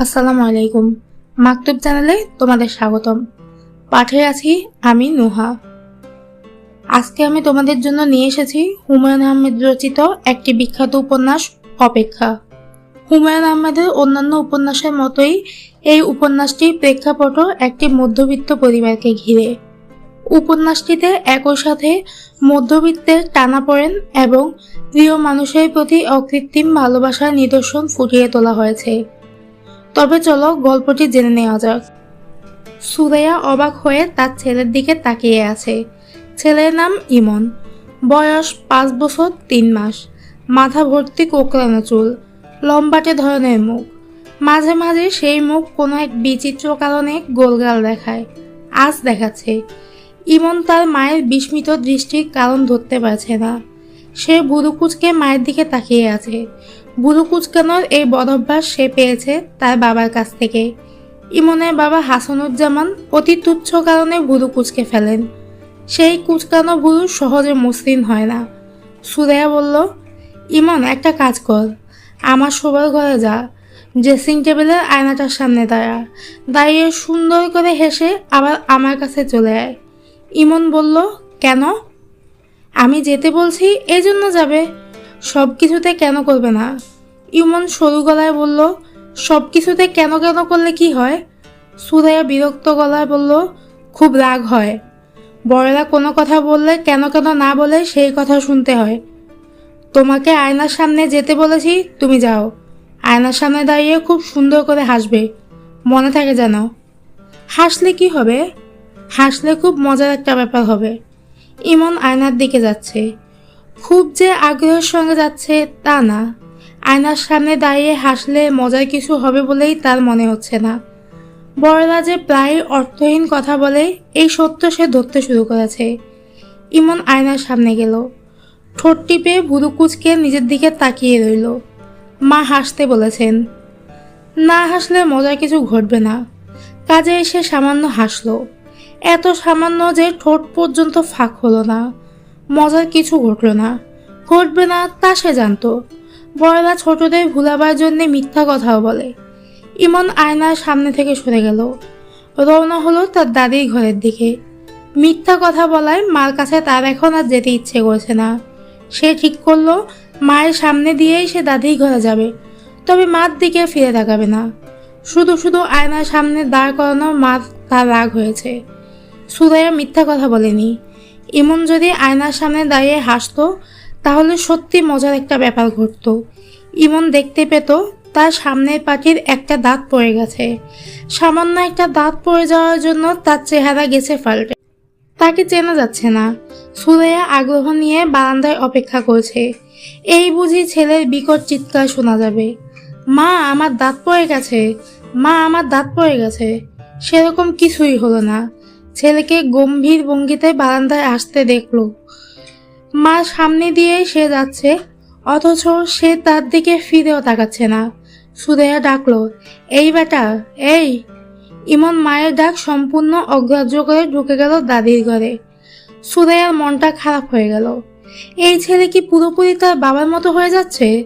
আসসালামু আলাইকুম। মাকতুব চ্যানেলে তোমাদের স্বাগতম। পাঠে আছি আমি নুহা। আজকে আমি তোমাদের জন্য নিয়ে এসেছি হুমায়ুন আহমেদ রচিত একটি বিখ্যাত উপন্যাস, অপেক্ষা। হুমায়ুন আহমেদের অন্যান্য উপন্যাসের মতোই এই উপন্যাসটি প্রেক্ষাপট একটি মধ্যবিত্ত পরিবারকে ঘিরে। উপন্যাসটিতে একই সাথে মধ্যবিত্তের টানা পড়েন এবং প্রিয় মানুষের প্রতি অকৃত্রিম ভালোবাসার নিদর্শন ফুটিয়ে তোলা হয়েছে। তবে চলো গল্পটি জেনে নেওয়া যাক। সুরাইয়া অবাক হয়ে তার ছেলের দিকে তাকিয়ে আছে। ছেলের নাম ইমন। বয়স পাঁচ বছর তিন মাস। মাথা ভর্তি কোকড়ানো চুল। লম্বাটে ধরনের মুখ। মাঝে মাঝে সেই মুখ কোনো এক বিচিত্র কারণে গোলগাল দেখায়। আজ দেখাচ্ছে। ইমন তার মায়ের বিস্মিত দৃষ্টির কারণ ধরতে পারছে না। সে বুড়ো মায়ের দিকে তাকিয়ে আছে। বুড়ো কুচকানোর এই বদভ্যাস সে পেয়েছে তার বাবার কাছ থেকে। ইমনের বাবা হাসানুজ্জামান অতি তুচ্ছ কারণে বুড়ো কুচকে ফেলেন। সেই কুচকানো বুড়ো সহজে মসৃণ হয় না। সুরেয়া বলল, ইমন, একটা কাজ কর। আমার শোবার ঘরে যা। ড্রেসিং টেবিলের আয়নাটার সামনে দাঁড়া। দাঁড়িয়ে সুন্দর করে হেসে আবার আমার কাছে চলে আয়। ইমন বলল, কেন? আমি যেতে বলছি, এজন্য যাবে। সব কিছুতে কেন করবে না? ইমন সরু গলায় বলল সব কিছুতে কেন কেন করলে কি হয়? সুরাইয়া বিরক্ত গলায় বলল, খুব রাগ হয়। বড়রা কোনো কথা বললে কেন কেন না বলে সেই কথা শুনতে হয়। তোমাকে আয়নার সামনে যেতে বলেছি, তুমি যাও। আয়নার সামনে দাঁড়িয়ে খুব সুন্দর করে হাসবে। মনে থাকে যেন। হাসলে কি হবে? হাসলে খুব মজার একটা ব্যাপার হবে। ইমন আয়নার দিকে যাচ্ছে। খুব যে আগ্রহের সঙ্গে যাচ্ছে তা না। আয়নার সামনে দাঁড়িয়ে হাসলে মজার কিছু হবে বলেই তার মনে হচ্ছে না। বড়রা যে প্রায় অর্থহীন কথা বলে, এই সত্য সে ধরতে শুরু করেছে। ইমন আয়নার সামনে গেল। ঠোঁট টিপে ভুরু কুচকে নিজের দিকে তাকিয়ে রইল। মা হাসতে বলেছেন, না হাসলে মজার কিছু ঘটবে না। কাজে এসে সামান্য হাসলো। এত সামান্য যে ঠোঁট পর্যন্ত ফাঁক হলো না। মজার কিছু ঘটলো না। ঘটবে না তা সে জানতো। বড়রা ছোটদের ভুলাবার জন্যে মিথ্যা কথাও বলে। ইমন আয়নার সামনে থেকে সরে গেল। রওনা হলো তার দাদির ঘরের দিকে। মিথ্যা কথা বলায় মার কাছে তার এখন আর যেতে ইচ্ছে করছে না। সে ঠিক করল, মায়ের সামনে দিয়েই সে দাদির ঘরে যাবে। তবে মার দিকে ফিরে তাকাবে না। শুধু শুধু আয়নার সামনে দাঁড় করানো মার তার রাগ হয়েছে। সুরাইয়া মিথ্যা কথা বলেনি। ইমন যদি আয়নার সামনে দাঁড়িয়ে হাসতো, তাহলে সত্যি মজার একটা ব্যাপার ঘটতো। ইমন দেখতে পেত, তার সামনের পাটির একটা দাঁত পড়ে গেছে। সামান্য একটা দাঁত পড়ে যাওয়ার জন্য তার চেহারা গেছে ফাল্টে। তাকে চেনা যাচ্ছে না। সুরাইয়া আগ্রহ নিয়ে বারান্দায় অপেক্ষা করছে। এই বুঝি ছেলের বিকট চিৎকার শোনা যাবে। মা, আমার দাঁত পড়ে গেছে। মা, আমার দাঁত পড়ে গেছে। সেরকম কিছুই হলো না। ছেলেকে গম্ভীর ভঙ্গিতে বারান্দায় আসতে দেখল। মা সামনে দিয়ে সে যাচ্ছে, অথচ সে তার দিকে ফিরেও তাকাচ্ছে না। সুদেয়া ডাকলো, এই বেটা, এই! ইমন মায়ের ডাক সম্পূর্ণ অগ্রাহ্য করে ঢুকে গেল দাদির ঘরে। সুদেয়ার মনটা খারাপ হয়ে গেল। এই ছেলে কি পুরোপুরি তার বাবার মতো হয়ে যাচ্ছে?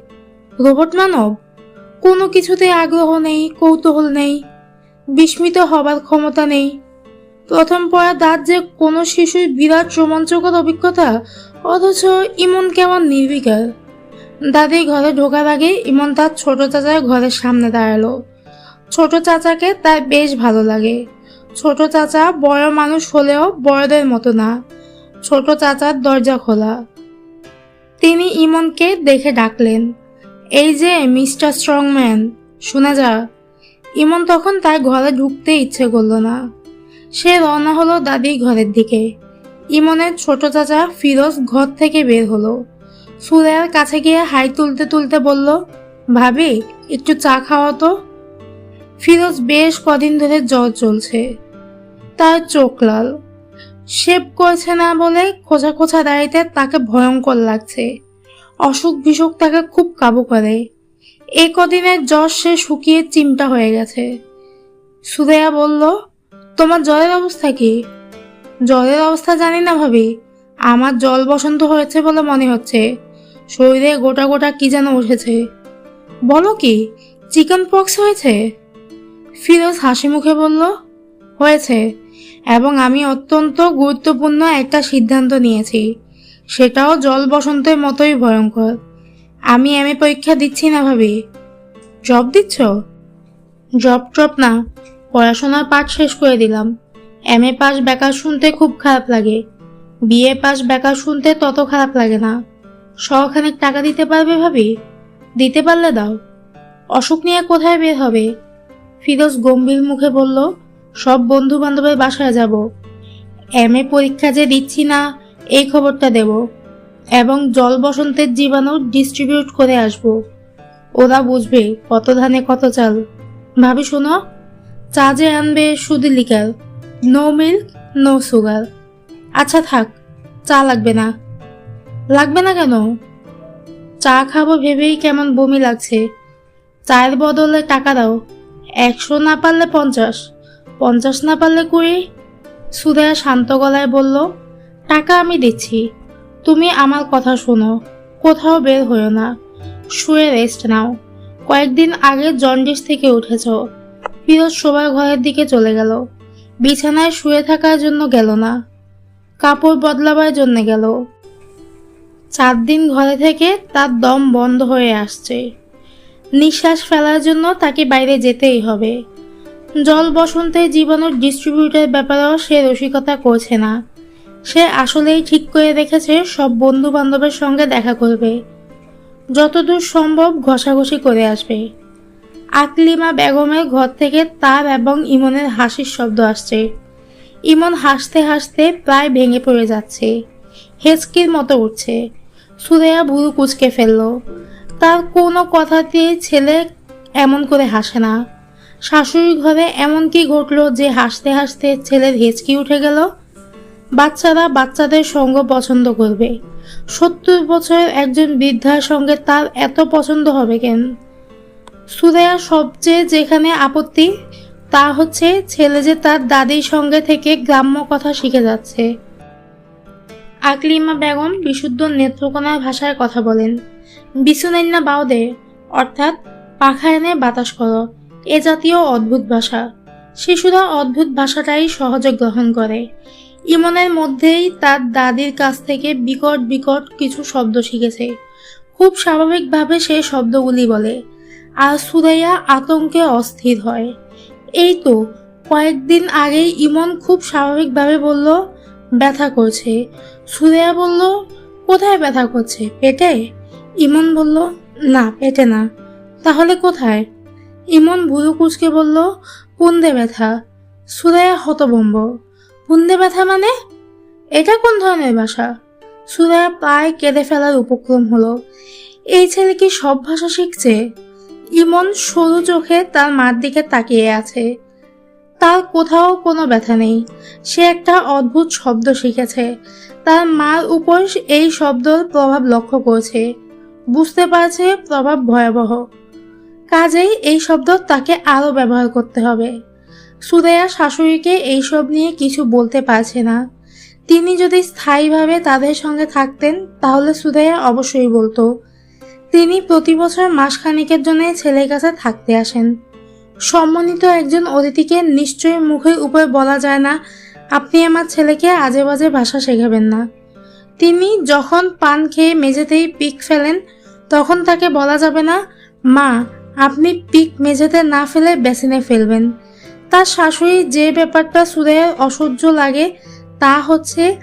রোবট মানব? কোনো কিছুতে আগ্রহ নেই, কৌতূহল নেই, বিস্মিত হবার ক্ষমতা নেই প্রথম পড়া দাঁত যে কোনো শিশুর বিরাট রোমাঞ্চকর অভিজ্ঞতা, অথচ ইমন কেমন নির্বিকার। দাদি ঘরে ঢোকার আগে ইমন তার ছোট চাচার ঘরের সামনে দাঁড়াল। ছোট চাচাকে তার বেশ ভালো লাগে। ছোট চাচা বড় মানুষ হলেও বড়দের মতো না। ছোট চাচার দরজা খোলা। তিনি ইমনকে দেখে ডাকলেন, এই যে মিস্টার স্ট্রংম্যান, শোনা যা। ইমন তখন তার ঘরে ঢুকতে ইচ্ছে করল না। সে রওনা হলো দাদি ঘরের দিকে। ইমনের ছোট চাচা ফিরোজ ঘর থেকে বের হলো। সুরায়ার কাছে গিয়ে হাই তুলতে তুলতে বলল, ভাবি, একটু চা খাওয়া তো? ফিরোজ বেশ কদিন ধরে জ্বর চলছে। তার চোখ লাল। শেভ করছে না বলে খোঁচা খোঁচা দাঁড়িতে তাকে ভয়ঙ্কর লাগছে। অসুখ বিসুখ তাকে খুব কাবু করে। এই কদিনের জ্বর সে শুকিয়ে চিমটা হয়ে গেছে। সুরেয়া বলল তোমার জ্বরের অবস্থা কি? জ্বরের অবস্থা জানি না ভাবি। আমার জল বসন্ত হয়েছে বলে মনে হচ্ছে। শরীরে গোটা গোটা কি যেন উঠেছে। বলো কি, চিকেন পক্স হয়েছে? ফিরোজ হাসি মুখে বলল, হয়েছে। এবং আমি অত্যন্ত গুরুত্বপূর্ণ একটা সিদ্ধান্ত নিয়েছি। সেটাও জল বসন্তের মতোই ভয়ঙ্কর। আমি এম পরীক্ষা দিচ্ছি না ভাবি। জব দিচ্ছ? জব টপ না। পড়াশোনার পাঠ শেষ করে দিলাম। এম এ পাস বেকার শুনতে খুব খারাপ লাগে। বিএ পাস বেকার শুনতে তত খারাপ লাগে না। শখানেক টাকা দিতে পারবে ভাবি? দিতে পারলে দাও। অসুখ নিয়ে কোথায় বের হবে? ফিরোজ গম্ভীর মুখে বলল, সব বন্ধু বান্ধবের বাসায় যাব। এম এ পরীক্ষা যে দিচ্ছি না, এই খবরটা দেব। এবং জল বসন্তের জীবাণু ডিস্ট্রিবিউট করে আসব। ওরা বুঝবে কত ধানে কত চাল। ভাবি শোনো চা যে আনবে শুধু liquor no milk, no sugar. আচ্ছা থাক, চা লাগবে না। লাগবে না কেন? চা খাব ভেবেই কেমন বমি লাগছে। চায়ের বদলে টাকা দাও, একশো না পারলে পঞ্চাশ পঞ্চাশ না পারলে কুড়ি। সুদয়া শান্ত গলায় বলল, টাকা আমি দিচ্ছি, তুমি আমার কথা শোনো, কোথাও বের হইও না। শুয়ে রেস্ট নাও। কয়েকদিন আগে জন্ডিস থেকে উঠেছ ফিরোজ শোবার ঘরের দিকে চলে গেল। বিছানায় শুয়ে থাকার জন্য গেল না। কাপড় বদলাবার জন্য গেল। চার দিন ঘরে থেকে তার দম বন্ধ হয়ে আসছে। নিঃশ্বাস ফেলার জন্য তাকে বাইরে যেতেই হবে। জল বসন্তে জীবাণুর ডিস্ট্রিবিউটের ব্যাপারেও সে রসিকতা করছে না। সে আসলেই ঠিক করে রেখেছে সব বন্ধু বান্ধবের সঙ্গে দেখা করবে। যতদূর সম্ভব ঘষাঘষি করে আসবে। আকলিমা বেগমের ঘর থেকে তার এবং ইমনের হাসির শব্দ আসছে। ইমন হাসতে হাসতে প্রায় ভেঙে পড়ে যাচ্ছে। হেঁচকির মতো উঠছে। সুরেয়া ভুরু কুচকে ফেলল। তার কোনো কথাতেই ছেলে এমন করে হাসে না। শাশুড়ি ঘরে এমন কি ঘটলো যে হাসতে হাসতে ছেলের হেঁচকি উঠে গেল? বাচ্চারা বাচ্চাদের সঙ্গ পছন্দ করবে। সত্তর বছরের একজন বৃদ্ধার সঙ্গে তার এত পছন্দ হবে কেন? সুরেয়া সবচেয়ে যেখানে আপত্তি, তা হচ্ছে ছেলে যে তার দাদির সঙ্গে থেকে গ্রাম্য কথা শিখে যাচ্ছে। আকলিমা বেগম বিশুদ্ধ নেত্রকোনার ভাষায় কথা বলেন বিছুনাইন্না বাউদে, অর্থাৎ পাখা এনে বাতাস করো, এ জাতীয় অদ্ভুত ভাষা। শিশুরা অদ্ভুত ভাষাটাই সহজে গ্রহণ করে। ইমনের মধ্যেই তার দাদির কাছ থেকে বিকট বিকট কিছু শব্দ শিখেছে। খুব স্বাভাবিকভাবে সে শব্দগুলি বলে। আর সুরাইয়া আতঙ্কে অস্থির হয়। এই তো কয়েকদিন আগেই ইমন খুব স্বাভাবিকভাবে বলল, ব্যথা করছে। সুরেয়া বলল, কোথায় ব্যথা করছে? পেটে? ইমন বলল, না, পেটে না। তাহলে কোথায়? ইমন ভুরু কুচকে বলল, পুন্দে ব্যথা। সুরায়া হতবম্ব পুন্দে ব্যথা মানে? এটা কোন ধরনের ভাষা? সুরায়া প্রায় কেঁদে ফেলার উপক্রম হলো, এই ছেলে কি সব ভাষা শিখছে? ইমন সরু চোখে তার মার দিকে তাকিয়ে আছে। তার কোথাও কোনো ব্যথা নেই। সে একটা অদ্ভুত শব্দ শিখেছে। তার মার উপর এই শব্দর প্রভাব লক্ষ্য করছে। বুঝতে পারছে প্রভাব ভয়াবহ। কাজেই এই শব্দ তাকে আরও ব্যবহার করতে হবে। সুরেয়া শাশুড়িকে এইসব নিয়ে কিছু বলতে পারছে না। তিনি যদি স্থায়ীভাবে তাদের সঙ্গে থাকতেন, তাহলে সুরেয়া অবশ্যই বলতো তিনি প্রতি বছর মাসখানিকের জন্য ছেলের কাছে থাকতে আসেন। সম্মানিত একজন অতিথিকে নিশ্চয়ই মুখের উপরে বলা যায় না, আপনি আমার ছেলেকে আজে বাজে ভাষা শেখাবেন না। তিনি যখন পান খেয়ে মেঝেতেই পিক ফেলেন, তখন তাকে বলা যাবে না, মা, আপনি পিক মেঝেতে না ফেলে বেসিনে ফেলবেন। তার শাশুড়ি যে ব্যাপারটা সুরের অসহ্য লাগে তা হচ্ছে,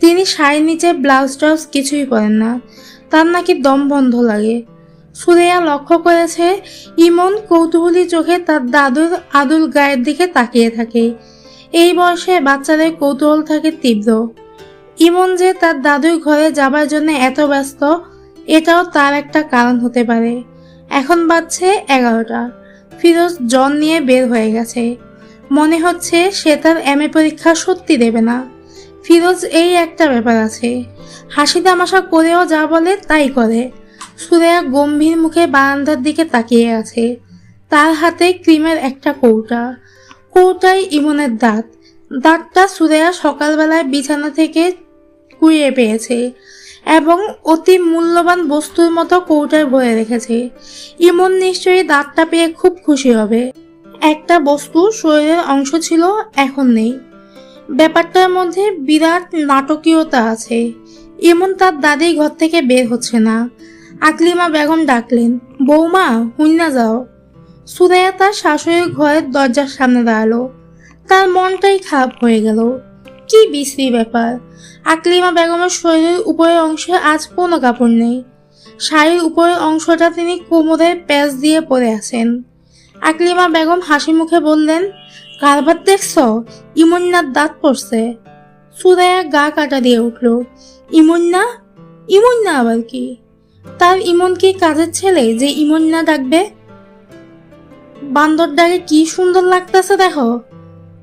তিনি শাড়ির নিচে ব্লাউজ টাউজ কিছুই পরেন না। তার নাকি দম বন্ধ লাগে। সুরেয়া লক্ষ্য করেছে ইমন কৌতূহলী চোখে তার দাদুর আদুল গায়ের দিকে তাকিয়ে থাকে। এই বয়সে বাচ্চাদের কৌতূহল থাকে তীব্র। ইমন যে তার দাদুর ঘরে যাবার জন্য এত ব্যস্ত, এটাও তার একটা কারণ হতে পারে। এখন বাজছে এগারোটা। ফিরোজ জন নিয়ে বের হয়ে গেছে। মনে হচ্ছে সে তার এম এ পরীক্ষা সত্যি দেবে না। ফিরোজ এই একটা ব্যাপার আছে। হাসি তামাশা করেও যা বলে তাই করে। সুরেয়া গম্ভীর মুখে বারান্দার দিকে তাকিয়ে আছে। তার হাতে ক্রিমের একটা কৌটা। কৌটায় ইমনের দাঁত। দাঁতটা সুরেয়া সকালবেলায় বিছানা থেকে কুড়িয়ে পেয়েছে এবং অতি মূল্যবান বস্তুর মতো কৌটায় ভরে রেখেছে। ইমন নিশ্চয়ই দাঁতটা পেয়ে খুব খুশি হবে। একটা বস্তু শরীরের অংশ ছিল, এখন নেই। ব্যাপারটার মধ্যে বিরাট নাটকীয়তা আছে। এমন তার দাদি ঘর থেকে বের হচ্ছে না। আকলিমা বেগম ডাকলেন, বৌমা, হুইনা যাও। সুরাইয়া তার শাশুড়ির ঘরের দরজার সামনে দাঁড়াল। তার মনটাই খারাপ হয়ে গেল। কি বিশ্রী ব্যাপার। আকলিমা বেগমের শরীরের উপরের অংশে আজ কোনো কাপড় নেই। শাড়ির উপরের অংশটা তিনি কোমরের প্যাচ দিয়ে পরে আছেন। আকলিমা বেগম হাসি মুখে বললেন কারবার দেখছ? ইমন্যার দাঁত পড়ছে। সুরাইয়া গা কাটা দিয়ে উঠল। ইমন্যা ইমন্যা আবার কি? তার ইমন কি কাজের ছেলে যে ইমন্যা ডাকবে? বান্দর ডাকে কি সুন্দর লাগতেছে দেখো।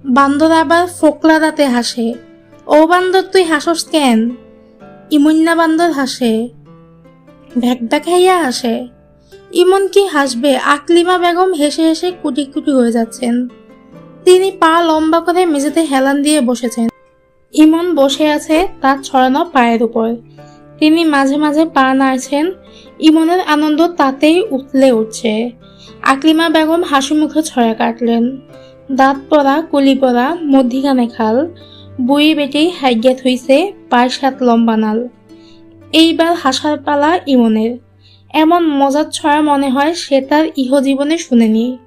বান্দর আবার ফোকলা দাঁতে হাসে। ও বান্দর, তুই হাসস কেন? ইমন্যা বান্দর হাসে। ভ্যাকডা খাইয়া হাসে। ইমন কি হাসবে? আকলিমা বেগম হেসে হেসে কুটি কুটি হয়ে যাচ্ছেন। তিনি পা লম্বা করে মেঝেতে হেলান দিয়ে বসেছেন। ইমন বসে আছে তার ছড়ানো পায়ের উপর। তিনি মাঝে মাঝে পা নাড়ছেন। ইমনের আনন্দ তাতেই উতলে উঠছে। আকলিমা বেগম হাসি মুখে ছড়া কাটলেন। দাঁত পরা, কুলি পরা, মধ্যিখানে খাল, বুড়ি বেটি হাইগিয়া থইছে পায়ের সাত লম্বা নাল। এইবার হাসার পালা ইমনের। এমন মজার ছড়া মনে হয় সে তার ইহজীবনে শুনেনি।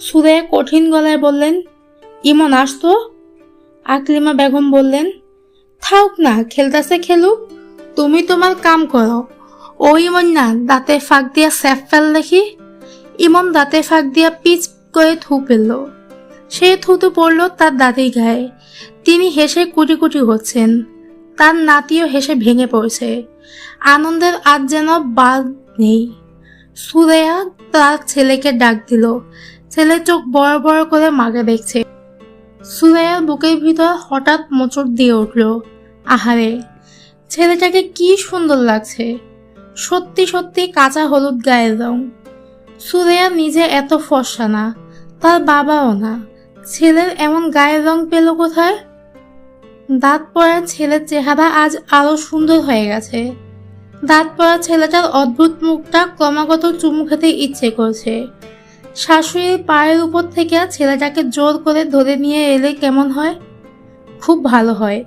সুরে কঠিন গলায় বললেন, ইমন আসতো আকলিমা বেগম বললেন থাক না, খেলতাছে খেলুক। তুমি তোমার কাম করো। ও ইমন না, দাঁতে ফাঁক দিয়া স্যাফ ফেল দেখি। ইমন দাঁতে ফাঁক দিয়া পিচ করে থু ফেলল। সে থুতু পড়ল তার দাদির গায়ে। তিনি হেসে কুটি কুটি হচ্ছেন। তার নাতিও হেসে ভেঙে পড়ছে। আনন্দের আজ যেন বাদ নেই। সুরেয়া তার ছেলেকে ডাক দিল। ছেলে চোখ বড় বড় করে মাকে দেখছে। সুরেয়ার বুকের ভিতর হঠাৎ মোচড় দিয়ে উঠল। আহারে, ছেলেটাকে কি সুন্দর লাগছে। সত্যি সত্যি কাঁচা হলুদ গায়ের রং। সুরেয়া নিজে এত ফর্সা না, তার বাবাও না। ছেলের এমন গায়ের রং পেল কোথায়? দাঁত পড়া ছেলের চেহারা আজ আরও সুন্দর হয়ে গেছে। দাঁত পড়া ছেলেটার অদ্ভুত মুখটা ক্রমাগত চুমু খেতে ইচ্ছে করছে। শাশুড়ির পায়ের উপর থেকে ছেলেটাকে জোর করে ধরে নিয়ে এলে কেমন হয়? খুব ভালো হয়।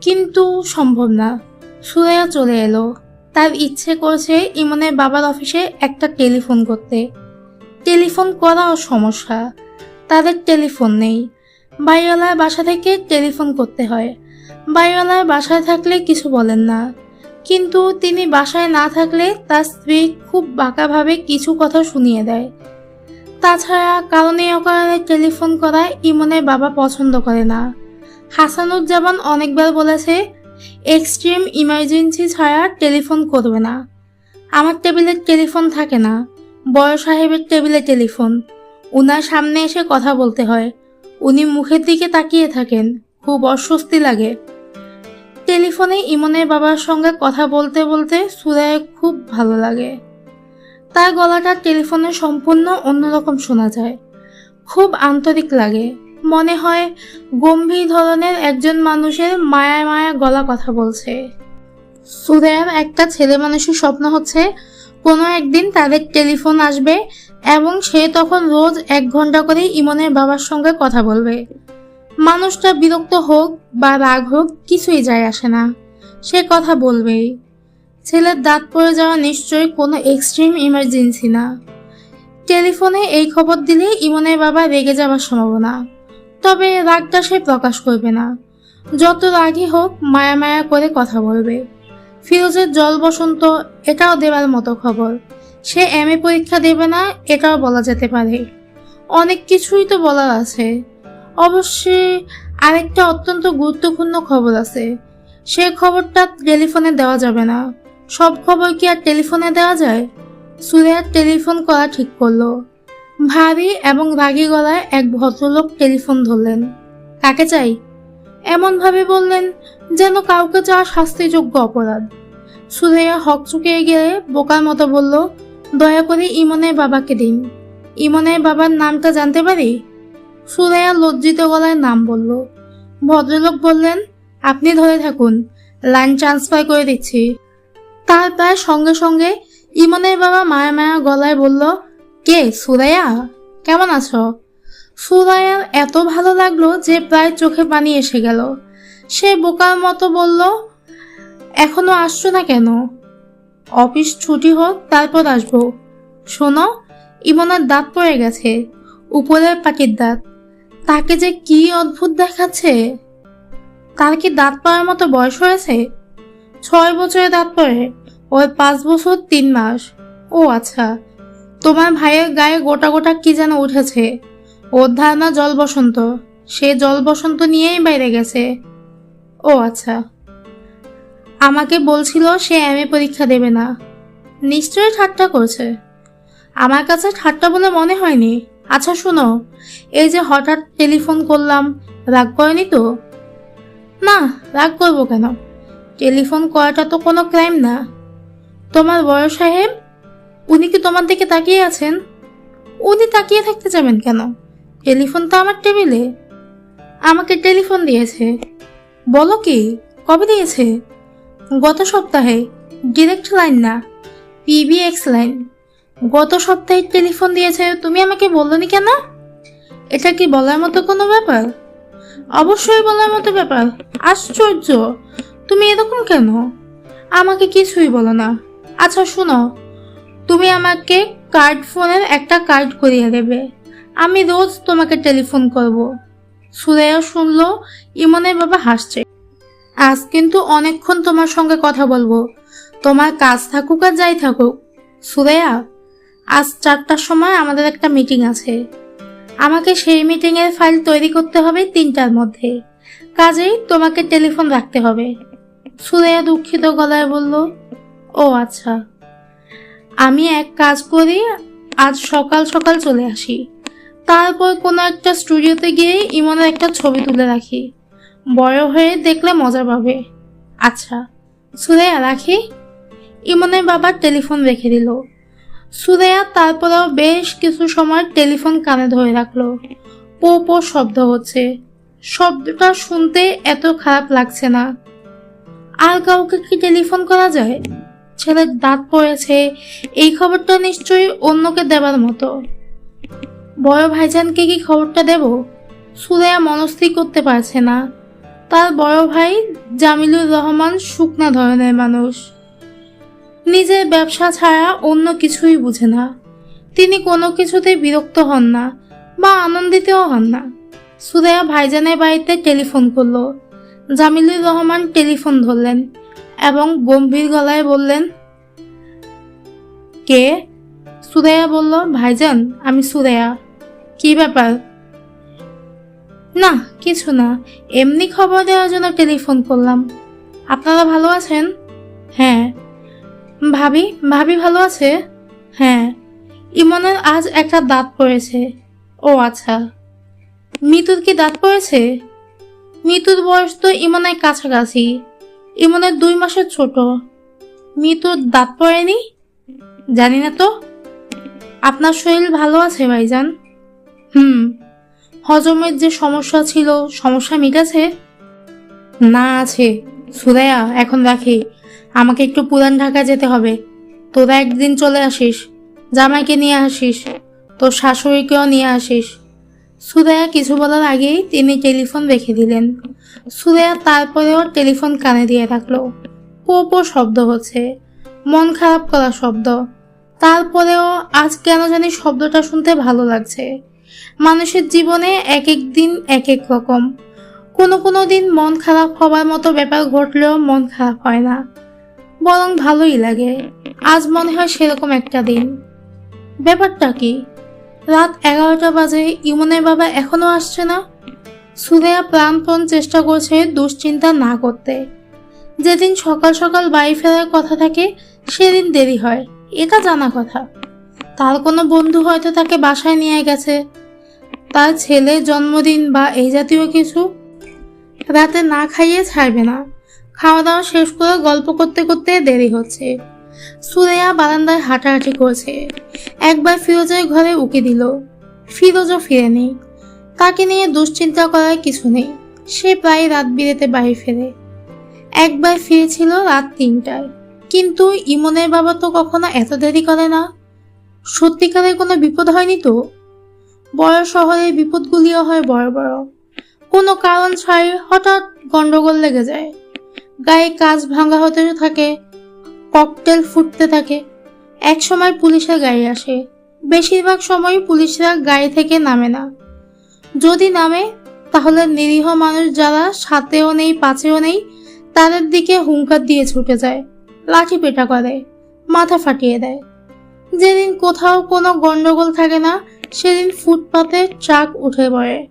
কিন্তু সম্ভব না। সুরাইয়া চলে এলো। তার ইচ্ছে করছে ইমনের বাবার অফিসে একটা টেলিফোন করতে। টেলিফোন করাও সমস্যা। তাদের টেলিফোন নেই। বাড়িওয়ালার বাসা থেকে টেলিফোন করতে হয়। বাড়িওয়ালার বাসায় থাকলে কিছু বলেন না। কিন্তু তিনি বাসায় না থাকলে তার স্ত্রী খুব বাঁকাভাবে কিছু কথা শুনিয়ে দেয়। তাছাড়া কারণে অকারণে টেলিফোন করায় ইমনের বাবা পছন্দ করে না। হাসানুজ্জামান অনেকবার বলেছে, এক্সট্রিম ইমার্জেন্সি ছাড়া টেলিফোন করবে না। আমার টেবিলে টেলিফোন থাকে না, বড় সাহেবের টেবিলে টেলিফোন। উনার সামনে এসে কথা বলতে হয়। উনি মুখের দিকে তাকিয়ে থাকেন, খুব অস্বস্তি লাগে। টেলিফোনে ইমনের বাবার সঙ্গে কথা বলতে বলতে সুরায় খুব ভালো লাগে। তার গলাটা টেলিফোনে সম্পূর্ণ অন্যরকম শোনা যায়। খুব আন্তরিক লাগে। মনে হয় গম্ভীর ধরনের একজন মানুষের মায়া মায়া গলা কথা বলছে। সুরেয়ার একটা ছেলে মানুষের স্বপ্ন হচ্ছে, কোনো একদিন তাদের টেলিফোন আসবে এবং সে তখন রোজ এক ঘণ্টা করে ইমনের বাবার সঙ্গে কথা বলবে। মানুষটা বিরক্ত হোক বা রাগ হোক, কিছুই যায় আসে না। সে কথা বলবেই। ছেলের দাঁত পড়ে যাওয়া নিশ্চয়ই কোনো এক্সট্রিম ইমার্জেন্সি না। টেলিফোনে এই খবর দিলে ইমনের বাবা রেগে যাওয়ার সম্ভাবনা। তবে রাগটা সে প্রকাশ করবে না। যত রাগই হোক, মায়া মায়া করে কথা বলবে। ফিরোজের জল বসন্ত, এটাও দেওয়ার মতো খবর। সে এম এ পরীক্ষা দেবে না, এটাও বলা যেতে পারে। অনেক কিছুই তো বলার আছে। অবশ্যই আরেকটা অত্যন্ত গুরুত্বপূর্ণ খবর আছে। সে খবরটা টেলিফোনে দেওয়া যাবে না। সব খবর কি আর টেলিফোনে দেওয়া যায়? সুরেয়ার টেলিফোন করা ঠিক করল। ভারী এবং রাগী গলায় এক ভদ্রলোক টেলিফোন ধরলেন। কাকে চাই? এমনভাবে বললেন যেন কাউকে চাওয়া শাস্তিযোগ্য অপরাধ। সুরেয়া হক চুকিয়ে গেলে বোকার মতো বলল, দয়া করে ইমনের বাবাকে দিন। ইমনের বাবার নামটা জানতে পারি? সুরেয়া লজ্জিত গলায় নাম বলল। ভদ্রলোক বললেন, আপনি ধরে থাকুন, লাইন ট্রান্সফার করে দিচ্ছি। তার প্রায় সঙ্গে সঙ্গে ইমনের বাবা মায়া মায়া গলায় বলল, কে, সুরাইয়া? কেমন আছো? সুরায়ার এত ভালো লাগল যে প্রায় চোখে পানি এসে গেল। সে বোকার মতো বলল, এখনও আসছো না কেন? অফিস ছুটি হোক, তারপর আসব। শোনো, ইমনার দাঁত পড়ে গেছে, উপরের পাটির দাঁত। তাকে যে কি অদ্ভুত দেখাচ্ছে? তার কি দাঁত পড়ার মতো বয়স হয়েছে? ছয় বছরে দাঁত পড়ে। ওর পাঁচ বছর, তিন মাস। ও আচ্ছা তোমার ভাইয়ের গায়ে গোটা গোটা কি যেন উঠেছে? ওর ধারণা জল বসন্ত। সে জল বসন্ত নিয়েই বাইরে গেছে। ও আচ্ছা। আমাকে বলছিল সে এমএ পরীক্ষা দেবে না। নিশ্চয়ই ঠাট্টা করছে। আমার কাছে ঠাট্টা বলে মনে হয়নি। আচ্ছা শোনো, এই যে হঠাৎ টেলিফোন করলাম, রাগ করেনি তো? না, রাগ করব কেন? টেলিফোন করাটা তো কোনো ক্রাইম না। তোমার বড় সাহেব, উনি কি তোমার দিকে তাকিয়ে আছেন? উনি তাকিয়ে থাকতে যাবেন কেন? টেলিফোন তো আমার টেবিলে। আমাকে টেলিফোন দিয়েছে। বলো কি, কবে দিয়েছে? গত সপ্তাহে, ডিরেক্ট লাইন না, পিবিএক্স লাইন। গত সপ্তাহে টেলিফোন দিয়েছে, তুমি আমাকে বলনি কেন? এটা কি বলার মতো কোনো ব্যাপার? অবশ্যই বলার মতো ব্যাপার। আশ্চর্য! তুমি এরকম কেন? আমাকে কিছুই বলো না। আচ্ছা শোনো। তুমি আমাকে কার্ড ফোনের একটা কার্ড করিয়ে দেবে। আমি রোজ তোমাকে টেলিফোন করব। সুরেয়া শুনলো, ইমনের বাবা হাসছে। আজ কিন্তু অনেকক্ষণ তোমার সঙ্গে কথা বলব। তোমার কাজ থাকুক আর যাই থাকুক। সুরেয়া, আজ চারটার সময় আমাদের একটা মিটিং আছে। আমাকে সেই মিটিংয়ের ফাইল তৈরি করতে হবে তিনটার মধ্যে। কাজেই তোমাকে টেলিফোন রাখতে হবে। সুরেয়া দুঃখিত গলায় বলল ও আচ্ছা। আমি এক কাজ করি, আজ সকাল সকাল চলে আসি। তারপর কোনো একটা স্টুডিওতে গিয়ে ইমনের একটা ছবি তুলে রাখি। বড় হয়ে দেখলে মজা পাবে। আচ্ছা সুরেয়া রাখি? ইমনের বাবা টেলিফোন রেখে দিল। সুরেয়া তারপরেও বেশ কিছু সময় টেলিফোন কানে ধরে রাখল। পো পো শব্দ হচ্ছে। শব্দটা শুনতে এত খারাপ লাগছে না। আর কাউকে কি টেলিফোন করা যায়? ছেলের দাঁত পড়েছে, এই খবরটা নিশ্চয়ই অন্যকে দেবার মতো। বড় ভাইজানকে কি খবরটা দেব? সুরেয়া মনস্থির করতে পারছে না। তার বড় ভাই জামিলুর রহমান শুকনা ধরনের মানুষ। নিজের ব্যবসা ছাড়া অন্য কিছুই বুঝে না। তিনি কোনো কিছুতে বিরক্ত হন না বা আনন্দিতও হন না। সুরেয়া ভাইজানের বাড়িতে টেলিফোন করল। জামিলুর রহমান টেলিফোন ধরলেন। এবং গম্ভীর গলায় বললেন, কে? সুরেয়া বলল, ভাইজান, আমি সুরেয়া কি ব্যাপার? না, কিছু না। এমনি খবর দেওয়ার জন্য টেলিফোন করলাম। আপনারা ভালো আছেন? হ্যাঁ। ভাবি ভাবি ভালো আছে? হ্যাঁ। ইমনের আজ একটা দাঁত পড়েছে। ও আচ্ছা। মিতুর কি দাঁত পড়েছে? মিতুর বয়স তো ইমনের কাছাকাছি। ইমনের দুই মাসের ছোট। তো দাঁত পড়েনি? জানি না তো। আপনার শরীর ভালো আছে ভাইজান? হুম। হজমের যে সমস্যা ছিল, সমস্যা মিটেছে? না আছে। সুরায়া এখন রাখি। আমাকে একটু পুরান ঢাকা যেতে হবে। তোরা একদিন চলে আসিস। জামাইকে নিয়ে আসিস। তোর শাশুড়িকেও নিয়ে আসিস। সুরায়া কিছু বলার আগেই তিনি টেলিফোন রেখে দিলেন। সুরায়া তারপরেও টেলিফোন কানে দিয়ে রাখল। পো পো শব্দ হচ্ছে। মন খারাপ করা শব্দ। তারপরেও আজ কেন জানি শব্দটা শুনতে ভালো লাগছে। মানুষের জীবনে এক এক দিন এক এক রকম। কোনো কোনো দিন মন খারাপ হওয়ার মতো ব্যাপার ঘটলেও মন খারাপ হয় না। বরং ভালোই লাগে। আজ মনে হয় সেরকম একটা দিন। ব্যাপারটা কি? রাত এগারোটা বাজে, ইমনের বাবা এখনও আসছে না? সুরেয়া প্রাণপণ চেষ্টা করছে দুশ্চিন্তা না করতে। যেদিন সকাল সকাল বাড়ি ফেরার কথা থাকে, সেদিন দেরি হয়। এটা জানা কথা। তার কোনো বন্ধু হয়তো তাকে বাসায় নিয়ে গেছে। তার ছেলে, জন্মদিন বা এই জাতীয় কিছু রাতে না খাইয়ে ছাড়বে না। খাওয়া দাওয়া শেষ করে গল্প করতে করতে দেরি হচ্ছে। সুরেয়া বারান্দায় হাঁটাহাঁটি করছে। একবার ফিরোজের ঘরে উকি দিল। ফিরোজও ফিরেনি। তাকে নিয়ে দুশ্চিন্তা করার কিছু নেই। সে প্রায় রাত বিরেতে বাড়ি ফেরে। একবার ফিরেছিল রাত তিনটায়। কিন্তু ইমনের বাবা তো কখনো এত দেরি করে না? সত্যিকারের কোনো বিপদ হয়নি তো? বড় শহরে বিপদগুলিও হয় বড় বড়। কোনো কারণ ছাড়াই হঠাৎ গন্ডগোল লেগে যায়। গায়ে কাজ ভাঙা হতে থাকে। ককটেল ফুটতে থাকে। এক সময় পুলিশের গাড়ি আসে। বেশিরভাগ সময় পুলিশরা গাড়ি থেকে নামে না। যদি নামে, তাহলে নিরীহ মানুষ যারা সাতেও নেই, পাঁচেও নেই, তাদের দিকে হুঙ্কার দিয়ে ছুটে যায়, লাঠি পেটা করে, মাথা ফাটিয়ে দেয়। যেদিন কোথাও কোনো গন্ডগোল থাকে না, সেদিন ফুটপাতে ট্রাক উঠে পড়ে।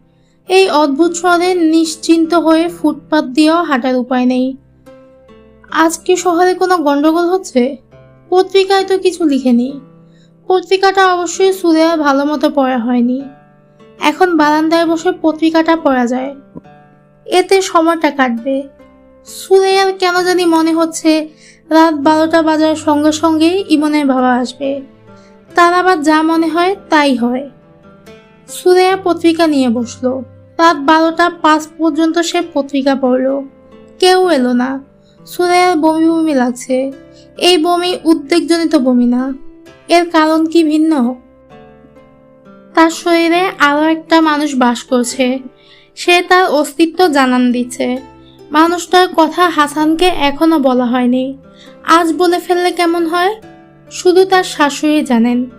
এই অদ্ভুত শহরে নিশ্চিন্ত হয়ে ফুটপাত দিয়েও হাঁটার উপায় নেই। আজকে শহরে কোনো গন্ডগোল হচ্ছে? পত্রিকায় তো কিছু লিখেনি। পত্রিকাটা অবশ্যই সুরেয়া ভালো মতো পড়া হয়নি। এখন বারান্দায় বসে পত্রিকাটা পড়া যায়। এতে সময়টা কাটবে। সুরেয়ার কেন জানি মনে হচ্ছে রাত বারোটা বাজার সঙ্গে সঙ্গেই ইমনের বাবা আসবে। তার আবার যা মনে হয় তাই হয়। সুরেয়া পত্রিকা নিয়ে বসল। রাত বারোটা পাঁচ পর্যন্ত সে পত্রিকা পড়ল। কেউ এলো না। সুরেয়ার বমি বমি লাগছে। এই বমি উদ্বেগজনিত বমি না। এর কারণ কি ভিন্ন? তার শরীরে আরও একটা মানুষ বাস করছে। সে তার অস্তিত্ব জানান দিচ্ছে। মানুষটার কথা হাসানকে এখনও বলা হয়নি। আজ বলে ফেললে কেমন হয়? শুধু তার শাশুড়ি জানেন।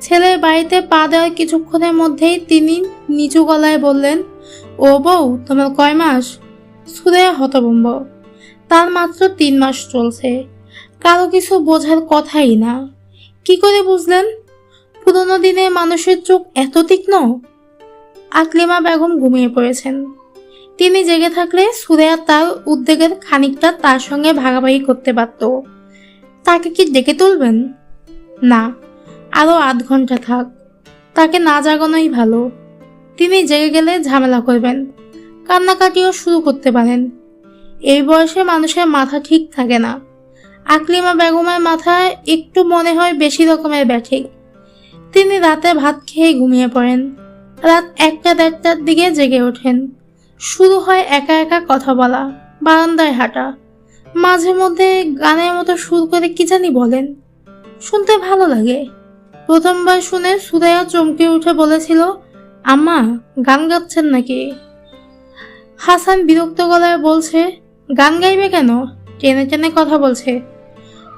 ছেলের বাড়িতে পা দেওয়ার কিছুক্ষণের মধ্যেই তিনি নিচু গলায় বললেন, ও বউ, তোমার কয় মাস? সুরেয়া হতভম্ব। তার মাত্র তিন মাস চলছে। কারও কিছু বোঝার কথাই না। কি করে বুঝলেন? পুরোনো দিনে মানুষের চোখ এত তীক্ষ্ণ? আকলিমা বেগম ঘুমিয়ে পড়েছেন। তিনি জেগে থাকলে সুরেয়া তার উদ্বেগের খানিকটা তার সঙ্গে ভাগাভাগি করতে পারত। তাকে কি ডেকে তুলবেন? না আরও আধ ঘণ্টা থাক। তাকে না জাগানোই ভালো। তিনি জেগে গেলে ঝামেলা করবেন। কান্নাকাটিও শুরু করতে পারেন। এই বয়সে মানুষের মাথা ঠিক থাকে না। আকলিমা বেগমের মাথায় একটু মনে হয় বেশি রকমের ব্যাঠিক তিনি রাতে ভাত খেয়ে ঘুমিয়ে পড়েন। রাত একটা দেড়টার দিকে জেগে ওঠেন। শুরু হয় একা একা কথা বলা, বারান্দায় হাঁটা। মাঝে মধ্যে গানের মতো সুর করে কি জানি বলেন। শুনতে ভালো লাগে। প্রথমবার শুনে সুরাইয়া চমকে উঠে বলেছিল, আম্মা, গান গাচ্ছেন নাকি? হাসান বিরক্ত গলায় বলছে গান গাইবে কেন? টেনে টেনে কথা বলছে।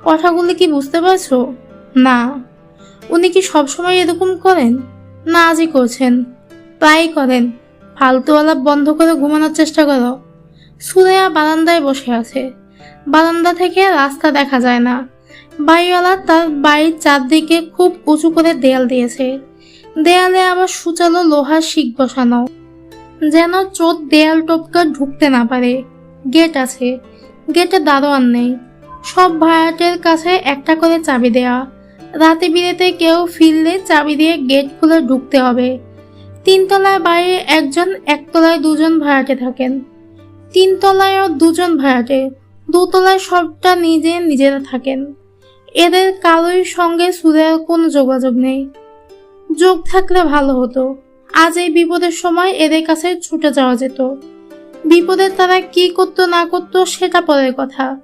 কথাগুলি কি বুঝতে পারছ? না। উনি কি সবসময় এরকম করেন? না, আজই করছেন। প্রায়ই করেন। ফালতু আলাপ বন্ধ করে ঘুমানোর চেষ্টা করো। সুরেয়া বারান্দায় বসে আছে। বারান্দা থেকে রাস্তা দেখা যায় না। বাড়িওয়ালা তার বাড়ির চারদিকে খুব উঁচু করে দেয়াল দিয়েছে। দেয়ালে আবার সুচালো লোহার শিক বসানো। যেন চোর দেয়াল টপকা ঢুকতে না পারে। গেট আছে। গেটে দারোয়ান নেই। সব ভাড়াটের কাছে একটা করে চাবি দেয়া। রাতে বিরেতে কেউ ফিরলে চাবি দিয়ে গেট খুলে ঢুকতে হবে। তিনতলায় বাইরে একজন, একতলায় দুজন ভাড়াটে থাকেন। তিনতলায়ও দুজন ভাড়াটে। দোতলায় সবটা নিজে, নিজেরা থাকেন। এদের কারোর সঙ্গে সুরের কোনো যোগাযোগ নেই। যোগ থাকলে ভালো হতো। আজ এই বিপদের সময় এদের কাছে ছুটে যাওয়া যেত। বিপদে তারা কি করতো, না করতো, সেটা পরের কথা।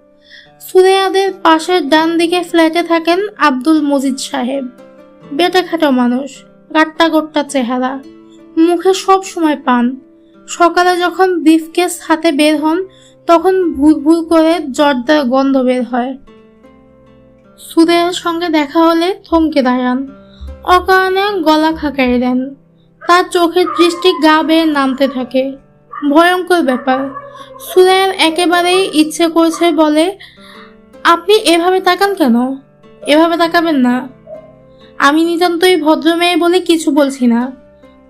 সুরেয়াদের পাশের ডান দিকে ফ্ল্যাটে থাকেন আব্দুল মজিদ সাহেব। বেটে খাটো মানুষ গাট্টা গোট্টা চেহারা। মুখে সব সময় পান। সকালে যখন ব্রিফকেস হাতে বের হন, তখন ভুল ভুল করে জর্দার গন্ধ বের হয়। সুরেয়ার সঙ্গে দেখা হলে থমকে দাঁড়ান। অকারণে গলা খাকাই দেন। তার চোখের দৃষ্টি গা বেয়ে নামতে থাকে। ভয়ঙ্কর ব্যাপার। সুরেয়ার একেবারেই ইচ্ছে করছে বলে, আপনি এভাবে তাকান কেন? এভাবে তাকাবেন না। আমি নিতান্তই ভদ্র মেয়ে বলে কিছু বলছি না।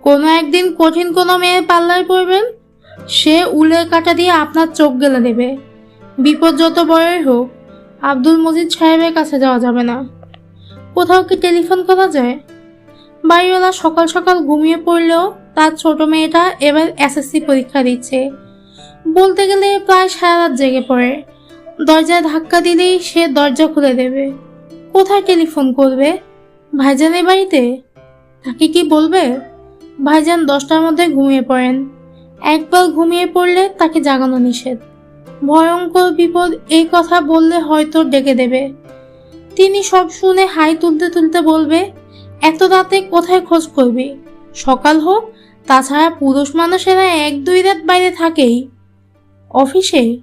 কোনো একদিন কঠিন কোনো মেয়ে পাল্লায় পড়বেন, সে উলের কাটা দিয়ে আপনার চোখ গেলে দেবে। বিপদ যত বড়ই হোক, আব্দুল মজিদ সাহেবের কাছে যাওয়া যাবে না। কোথাও কি টেলিফোন করা যায়? বাড়িওয়ালা সকাল সকাল ঘুমিয়ে পড়লেও তার ছোট মেয়েটা এবার এসএসসি পরীক্ষা দিচ্ছে। বলতে গেলে প্রায় সারা রাত জেগে পড়ে। দরজায় ধাক্কা দিলেই সে দরজা খুলে দেবে। কোথায় টেলিফোন করবে? ভাইজানের বাড়িতে? তাকে কি বলবে? ভাইজান দশটার মধ্যে ঘুমিয়ে পড়েন। একবার ঘুমিয়ে পড়লে তাকে জাগানো নিষেধ। ভয়ঙ্কর বিপদ এই কথা বললে হয়তো ডেকে দেবে। তিনি সব শুনে হাই তুলতে তুলতে বলবে, এত রাতে কোথায় খোঁজ করবি? সকাল হোক তাছাড়া পুরুষ মানুষেরা এক দুই রাত বাইরে থাকেই। অফিসে?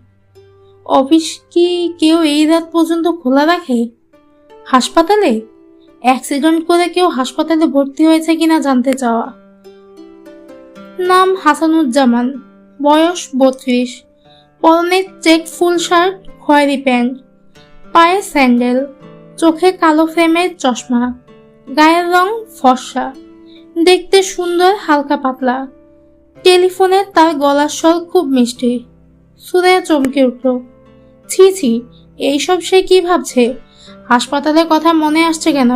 অফিস কি কেউ এই রাত পর্যন্ত খোলা রাখে? হাসপাতালে? অ্যাক্সিডেন্ট করে কেউ হাসপাতালে ভর্তি হয়েছে কিনা জানতে চাওয়া। নাম হাসানুজ্জামান, বয়স বত্রিশ। পরনে চেক, ফুল শার্ট, খয়েরি প্যান্ট। পায়ে স্যান্ডেল, চোখে কালো ফ্রেমের চশমা। গায়ের রং ফর্সা। দেখতে সুন্দর, হালকা পাতলা। টেলিফোনে তার গলার স্বর খুব মিষ্টি। সুরেয়া চমকে উঠল। ছি ছি, এইসব সে কি ভাবছে? হাসপাতালের কথা মনে আসছে কেন?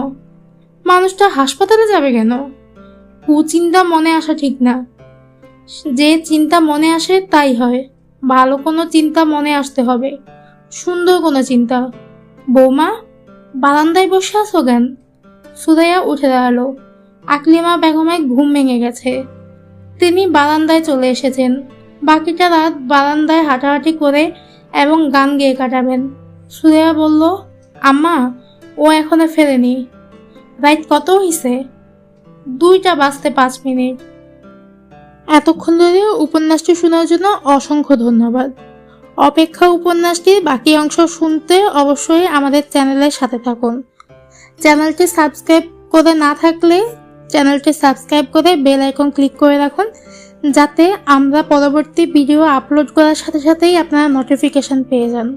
মানুষটা হাসপাতালে যাবে কেন? কুচিন্তা মনে আসা ঠিক না। যে চিন্তা মনে আসে তাই হয়। ভালো কোনো চিন্তা মনে আসতে হবে। সুন্দর কোনো চিন্তা। বৌমা, বারান্দায় বসে আছো কেন? সুরাইয়া উঠে দাঁড়াল। আকলিমা বেগমের ঘুম ভেঙে গেছে। তিনি বারান্দায় চলে এসেছেন। বাকিটা রাত বারান্দায় হাঁটাহাঁটি করে এবং গান গেয়ে কাটাবেন। সুরেয়া বলল, আম্মা, ও এখনও ফেরেনি। রাইট কত হইছে? দুইটা বাজতে পাঁচ মিনিট। এতক্ষণ ধরে উপন্যাসটি শোনার জন্য অসংখ্য ধন্যবাদ। অপেক্ষা উপন্যাসটির বাকি অংশ শুনতে অবশ্যই আমাদের চ্যানেলের সাথে থাকুন। চ্যানেলটি সাবস্ক্রাইব করে না থাকলে চ্যানেলটি সাবস্ক্রাইব করে বেল আইকন ক্লিক করে রাখুন, যাতে আমরা পরবর্তী ভিডিও আপলোড করার সাথে সাথেই আপনারা নোটিফিকেশন পেয়ে যান।